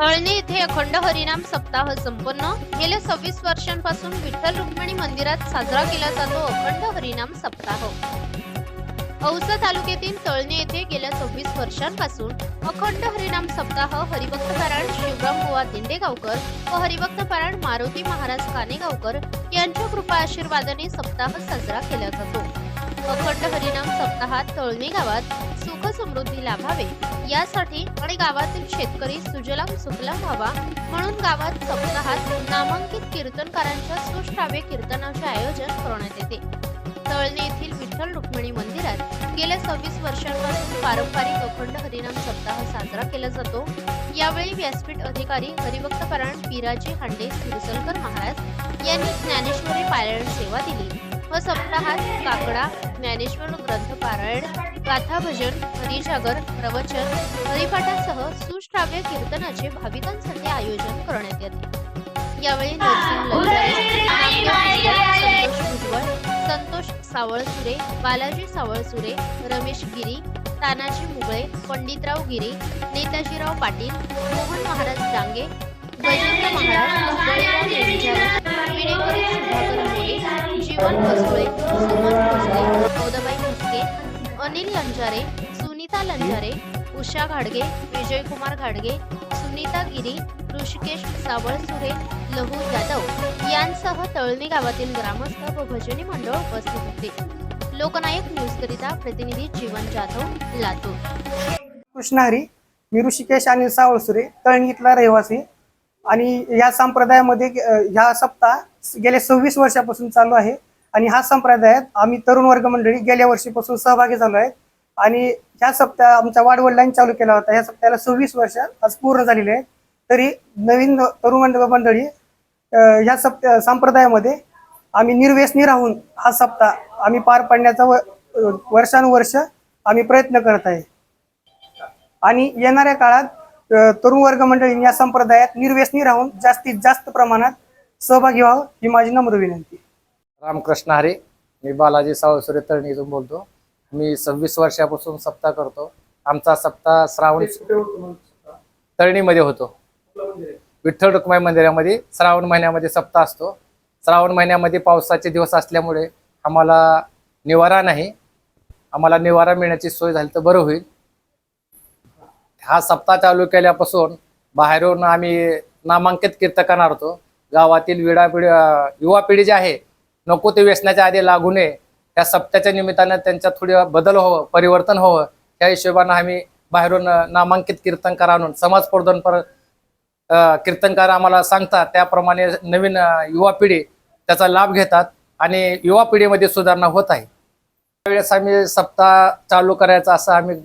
हळणी येथे अखंड हरिनाम सप्ताह संपन्न. गेल्या सव्वीस वर्षांपासून विठ्ठल रुक्मिणी मंदिरात साजरा केला जातो अखंड हरिनाम सप्ताह. औसा तालुक्यातील तळणी येथे गेल्या सव्वीस वर्षांपासून अखंड हरिनाम सप्ताह हरिभक्त पारायण शिवराम बुवा दिंडेगावकर व हरिभक्त पारायण मारुती महाराज कानेगावकर यांच्या कृपा आशीर्वादाने सप्ताह साजरा केला जातो. अखंड हरिनाम सप्ताहात तळणी गावात सुख समृद्धी लाभावे. यासाठी आणि गावातील शेतकरी सुजलाम सुफलाम व्हावा म्हणून गावात सप्ताहात नामांकित कीर्तनकारांच्या सुश्राव्य कीर्तनाचे आयोजन करण्यात येते. तळणे येथील विठ्ठल रुक्मिणी मंदिरात गेल्या सव्वीस वर्षांपासून पारंपरिक अखंड हरिनाम सप्ताह साजरा केला जातो. यावेळी व्यासपीठ अधिकारी हरिभक्त पारायण पिराजी हांडे सिरसलकर महाराज यांनी ज्ञानेश्वरी पारायण सेवा दिली. व सप्ताहात काकडा ज्ञानेश्वर ग्रंथ पारायण गाथा भजन हरिजागर प्रवचन हरिपाठासह सुश्राव्य कीर्तनाचे भाविकांसाठी आयोजन करण्यात येते. यावेळी नरसिंह संतोष भुजबळ संतोष सावळसुरे बालाजी सावळसुरे रमेश गिरी तानाजी मुगळे पंडितराव गिरी नेताजीराव पाटील मोहन महाराज डांगे महाराज सुधाकर मोरे जीवन कसबळे सुमन भोसले गौदाबाई अनिल लंजारे सुनीता लंजारे उषा घाडगे विजयकुमार घाडगे सुनीता गिरी ऋषिकेश सावळसुरे लहू जाधव यांसह तळणी गावातील ग्रामस्थ व भजनी मंडळ उपस्थित होते लोकनायक न्यूज करिता प्रतिनिधी जीवन जाधव लातूर कृष्णहरी मी ऋषिकेश अनिल सावळसुरे तळणी इथला रहिवासी. आणि या संप्रदायामध्ये ह्या सप्ताह गेल्या सव्वीस वर्षापासून चालू आहे. आणि हा संप्रदायात आम्ही तरुण वर्ग मंडळी गेल्या वर्षीपासून सहभागी झालो आहे. आणि ह्या सप्ताह आमच्या वाडवडिलांनी चालू केला होता. ह्या सप्ताहाला सव्वीस वर्ष आज पूर्ण झालेली आहेत तरी नवीन तरुण मंडळ मंडळी ह्या सप्ताह संप्रदायामध्ये आम्ही निर्व्यसनी राहून हा सप्ताह आम्ही पार पाडण्याचा व वर्षानुवर्ष आम्ही प्रयत्न करत आहे. आणि येणाऱ्या काळात तरुण वर्ग मंडळींनी या संप्रदायात निर्व्यसनी राहून जास्तीत जास्त प्रमाणात सहभागी व्हावं ही माझी नम्र विनंती. रामकृष्ण हरे मी बालाजी सावसुरे तळणी इथून बोलतो. मी सव्वीस वर्षापासून सप्ताह करतो. आमचा सप्ताह श्रावण तळणीमध्ये होतो. विठ्ठल रुक्माई मंदिरामध्ये श्रावण महिन्यामध्ये सप्ताह असतो. श्रावण महिन्यामध्ये पावसाचे दिवस असल्यामुळे आम्हाला निवारा नाही. आम्हाला निवारा मिळण्याची सोय झाली तर बरं होईल. हा सप्ताह चालू केल्यापासून बाहेरून आम्ही नामांकित कीर्तकांना होतो. गावातील विडा पिढी युवा पिढी जी आहे नको ते व्यसनाच्या आधी लागू नये. त्या सप्त्याच्या निमित्तानं त्यांच्यात थोडी बदल व्हावं परिवर्तन व्हावं त्या हिशोबानं आम्ही बाहेरून नामांकित कीर्तनकार आणून समाज पर कीर्तनकार आम्हाला सांगतात त्याप्रमाणे नवीन युवा पिढी त्याचा लाभ घेतात आणि युवा पिढीमध्ये सुधारणा होत आहे. त्यावेळेस आम्ही सप्ताह चालू करायचा असं आम्ही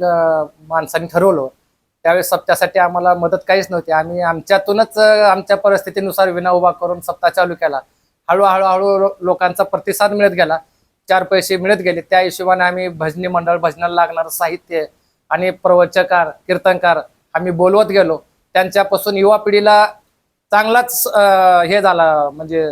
माणसांनी ठरवलं. त्यावेळेस सप्त्यासाठी आम्हाला मदत काहीच नव्हती. आम्ही आमच्यातूनच आमच्या परिस्थितीनुसार विना उभा करून सप्ताह चालू केला. हळूहळू हळू लोकांचा प्रतिसाद मिळत गेला. चार पैसे मिळत गेले. त्या हिशोबाने आम्ही भजनी मंडळ भजनाला लागणारं साहित्य आणि प्रवचकार कीर्तनकार आम्ही बोलवत गेलो. त्यांच्यापासून युवा पिढीला चांगलाच हे झाला म्हणजे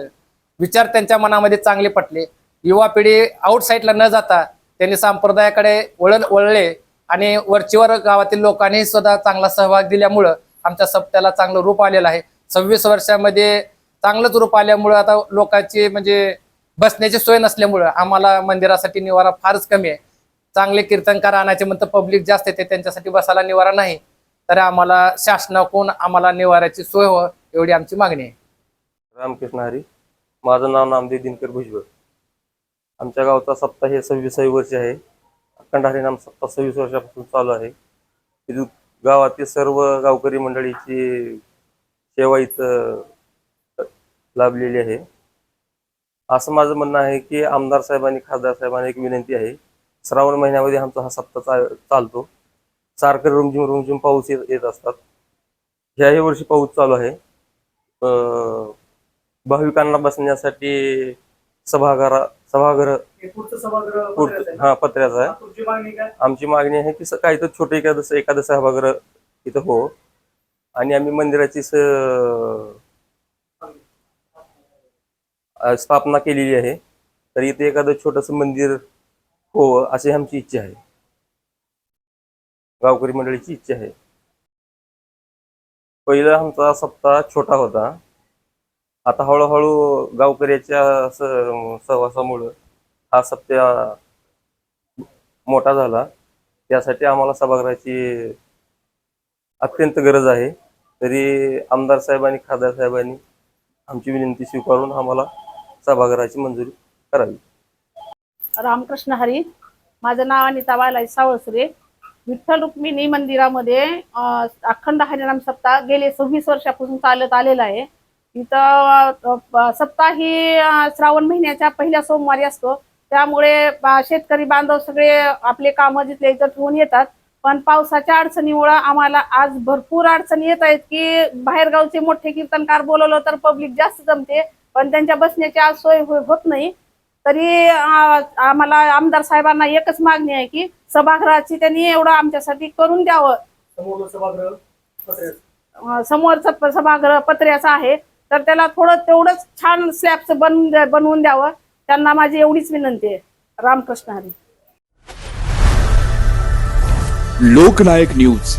विचार त्यांच्या मनामध्ये चांगले पटले. युवा पिढी आउटसाईडला न जाता त्यांनी संप्रदायाकडे वळण वळले. आणि वरचीवर गावातील लोकांनी सुद्धा चांगला सहभाग दिल्यामुळं आमच्या सप्त्याला चांगलं रूप आलेलं आहे. सव्वीस वर्षामध्ये चांगलंच रूप आल्यामुळं आता लोकांची म्हणजे बसण्याची सोय नसल्यामुळं आम्हाला मंदिरासाठी निवारा फारच कमी आहे. चांगले कीर्तनकार आणायचे म्हणतं पब्लिक जास्त येते त्यांच्यासाठी बसायला निवारा नाही. तर आम्हाला शासनाकडून आम्हाला निवाऱ्याची सोय हो एवढी आमची मागणी आहे. रामकृष्ण हरी. माझं नाव नामदेव दिनकर भुजबळ. आमच्या गावचा सप्ताह हे सव्वीसावी वर्ष आहे. अखंड हरिनाम सप्ताह सव्वीस वर्षापासून चालू आहे. गावातील सर्व गावकरी मंडळीची सेवा इथं लाभलेली आहे. असं माझं म्हणणं आहे की आमदार साहेबांनी खासदार साहेबांनी एक विनंती आहे. श्रावण महिन्यामध्ये आमचा हा सप्ताह चा- चालतो. सारखं रुमझिम रुमझिम पाऊस येत येत असतात. ह्याही वर्षी पाऊस चालू आहे. भाविकांना बसण्यासाठी सभागारा सभागृह. पुढचं- हा पत्र्याचा आहे. आमची मागणी आहे की स- काही तर छोटे एखादं एखादं सभागृह इथं हो. आणि आम्ही मंदिराची स अं, स्थापना केलेली आहे. तर इथे एखादं छोटस मंदिर हो अशी आमची इच्छा आहे. गावकरी मंडळीची इच्छा आहे. पहिला आमचा सप्ताह छोटा होता. आता हळूहळू गावकऱ्याच्या सहवासामुळं हा सप्ताह मोठा झाला. त्यासाठी आम्हाला सभागृहाची अत्यंत गरज आहे. तरी आमदार साहेबांनी खासदार साहेबांनी आमची विनंती स्वीकारून आम्हाला सभागृहाची मंजुरी करावी. रामकृष्ण हरी. माझं नाव अनिता बालाई सावळसुरे. विठ्ठल रुक्मिणी मंदिरामध्ये अखंड हरिनाम सप्ताह गेले सव्वीस वर्षापासून चालत आलेला आहे. इथं सप्ताह ही श्रावण महिन्याच्या पहिल्या सोमवारी असतो. त्यामुळे शेतकरी बांधव सगळे आपले कामं जिथले इथं ठेवून येतात. पण पावसाच्या अडचणीमुळं आम्हाला आज भरपूर अडचणी येत आहेत की बाहेरगावचे मोठे कीर्तनकार बोलवलं तर पब्लिक जास्त जमते पण त्यांच्या बसण्याची आज सोय हो- होत नाही. तरी आम्हाला आमदार साहेबांना एकच मागणी आहे की सभागृहाची त्यांनी एवढं आमच्यासाठी करून द्यावं. समोरचं सभागृह पत्र्याचं आहे. तर त्याला थोडं तेवढंच छान स्लॅबचं बनवून बनवून द्यावं. त्यांना माझी एवढीच विनंती आहे. रामकृष्ण हरी. लोकनायक न्यूज.